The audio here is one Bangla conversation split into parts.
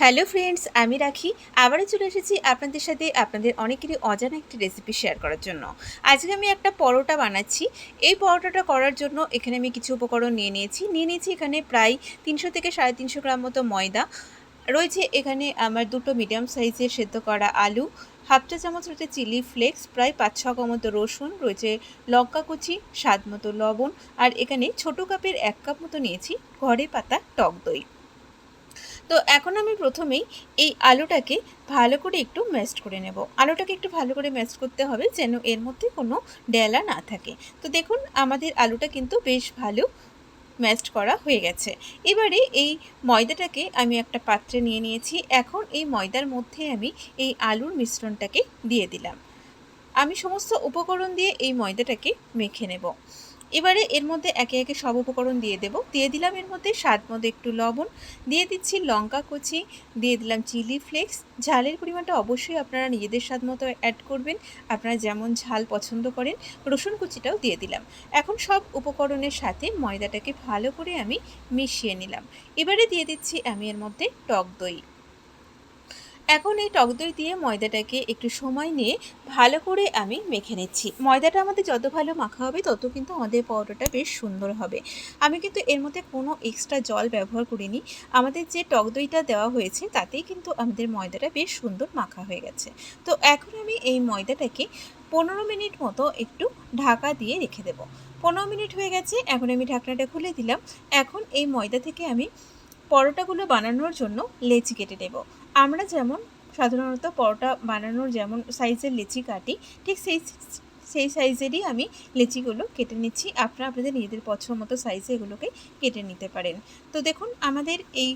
হ্যালো ফ্রেন্ডস আমি রাখি। আবারও চলে এসেছি আপনাদের সাথে আপনাদের অনেকেরই অজানা একটি রেসিপি শেয়ার করার জন্য। আজকে আমি একটা পরোটা বানাচ্ছি। এই পরোটাটা করার জন্য এখানে আমি কিছু উপকরণ নিয়ে নিয়েছি। নিয়ে নিয়েছি এখানে প্রায় তিনশো থেকে সাড়ে তিনশো গ্রাম মতো ময়দা। রয়েছে এখানে আমার দুটো মিডিয়াম সাইজের সেদ্ধ করা আলু হাফ চা চামচ রয়েছে চিলি ফ্লেক্স প্রায় পাঁচ ছ মতো রসুন, রয়েছে লঙ্কা কুচি, স্বাদ মতো লবণ, আর এখানে ছোটো কাপের এক কাপ মতো নিয়েছি ঘরে পাতা টক দই। তো এখন আমি প্রথমেই এই আলুটাকে ভালো করে একটু ম্যাস্ট করে নেব। আলুটাকে একটু ভালো করে ম্যাস্ট করতে হবে যেন এর মধ্যে কোনো ডেলা না থাকে। তো দেখুন, আমাদের আলুটা কিন্তু বেশ ভালো ম্যাস্ট করা হয়ে গেছে। এবারে এই ময়দাটাকে আমি একটা পাত্রে নিয়ে নিয়েছি। এখন এই ময়দার মধ্যে আমি এই আলুর মিশ্রণটাকে দিয়ে দিলাম। আমি সমস্ত উপকরণ দিয়ে এই ময়দাটাকে মেখে নেব। এবারে এর মধ্যে একে একে সব উপকরণ দিয়ে দেব। দিয়ে দিলাম এর মধ্যে স্বাদ মতো একটু লবণ। দিয়ে দিচ্ছি লঙ্কা কুচি, দিয়ে দিলাম চিলি ফ্লেক্স। ঝালের পরিমাণটা অবশ্যই আপনারা নিজেদের স্বাদ মতো অ্যাড করবেন। আপনারা যেমন ঝাল পছন্দ করেন, রসুন কুচিটাও দিয়ে দিলাম। এখন সব উপকরণের সাথে ময়দাটাকে ভালো করে আমি মিশিয়ে নিলাম। এবারে দিয়ে দিচ্ছি আমি এর মধ্যে টক দই। এখন এই টক দই দিয়ে ময়দাটাকে একটু সময় নিয়ে ভালো করে আমি মেখে নিচ্ছি। ময়দাটা আমাদের যত ভালো মাখা হবে, তত কিন্তু আমাদের পরোটাটা বেশ সুন্দর হবে। আমি কিন্তু এর মধ্যে কোনো এক্সট্রা জল ব্যবহার করিনি। আমাদের যে টক দইটা দেওয়া হয়েছে, তাতেই কিন্তু আমাদের ময়দাটা বেশ সুন্দর মাখা হয়ে গেছে। তো এখন আমি এই ময়দাটাকে পনেরো মিনিট মতো একটু ঢাকা দিয়ে রেখে দেবো। পনেরো মিনিট হয়ে গেছে, এখন আমি ঢাকনাটা খুলে দিলাম। এখন এই ময়দা থেকে আমি পরোটাগুলো বানানোর জন্য লেচি কেটে নেব। আমরা যেমন সাধারণত পরোটা বানানোর যেমন সাইজের লেচি কাটি, ঠিক সেই সেই সাইজেরই আমি লেচিগুলো কেটে নিচ্ছি। আপনারা আপনাদের নিজেদের পছন্দ মতো সাইজে এগুলোকে কেটে নিতে পারেন। তো দেখুন, আমাদের এই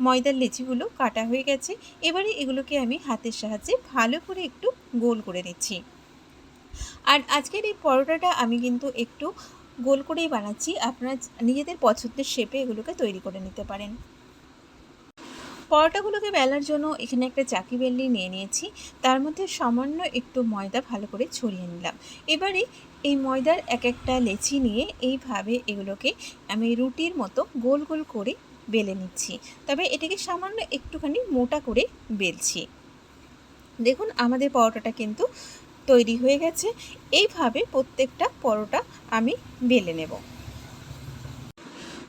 ময়দার লেচিগুলো কাটা হয়ে গেছে। এবারে এগুলোকে আমি হাতের সাহায্যে ভালো করে একটু গোল করে নিচ্ছি। আর আজকের এই পরোটাটা আমি কিন্তু একটু গোল করেই বানাচ্ছি। আপনারা নিজেদের পছন্দের শেপে এগুলোকে তৈরি করে নিতে পারেন। পরোটাগুলোকে বেলার জন্য এখানে একটা চাকি বেল্লি নিয়ে নিয়েছি। তার মধ্যে সামান্য একটু ময়দা ভালো করে ছড়িয়ে নিলাম। এবারে এই ময়দার এক একটা লেচি নিয়ে এইভাবে এগুলোকে আমি রুটির মতো গোল গোল করে বেলে নিচ্ছি। তবে এটাকে সামান্য একটুখানি মোটা করে বেলছি। দেখুন, আমাদের পরোটাটা কিন্তু তৈরি হয়ে গেছে। এইভাবে প্রত্যেকটা পরোটা আমি বেলে নেব।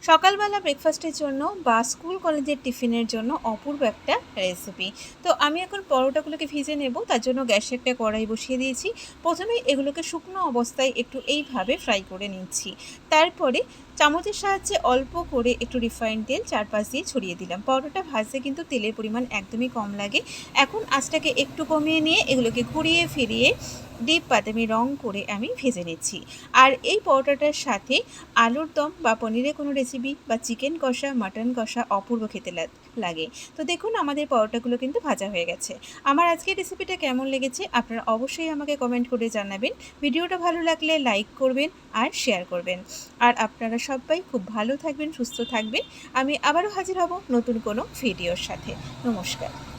সকালবেলা ব্রেকফাস্টের জন্য বা স্কুল কলেজের টিফিনের জন্য অপূর্ব একটা রেসিপি তো আমি এখন পরোটাগুলোকে ভিজে নেব, তার জন্য গ্যাসে একটা কড়াই বসিয়ে দিয়েছি। প্রথমে এগুলোকে শুকনো অবস্থায় একটু এইভাবে ফ্রাই করে নিচ্ছি। তারপরে চামচের সাহায্যে অল্প করে একটু রিফাইন তেল চারপাশ দিয়ে ছড়িয়ে দিলাম। পরোটা ভাজতে কিন্তু তেলের পরিমাণ একদমই কম লাগে। এখন আঁচটাকে একটু কমিয়ে নিয়ে এগুলোকে ঘুরিয়ে ফিরিয়ে ডিপ বাদামি রং করে আমি ভেজে নিচ্ছি। আর এই পরোটাটার সাথে আলুর দম বা পনিরের কোনো রেসিপি বা চিকেন কষা মাটন কষা অপূর্ব খেতে লাগে। তো দেখুন, আমাদের পরোটাগুলো কিন্তু ভাজা হয়ে গেছে। আমার আজকের রেসিপিটা কেমন লেগেছে আপনারা অবশ্যই আমাকে কমেন্ট করে জানাবেন। ভিডিওটা ভালো লাগলে লাইক করবেন আর শেয়ার করবেন। আর আপনারা সবাই খুব ভালো থাকবেন, সুস্থ থাকবেন। আমি আবারও হাজির হব নতুন কোনো ভিডিওর সাথে। নমস্কার।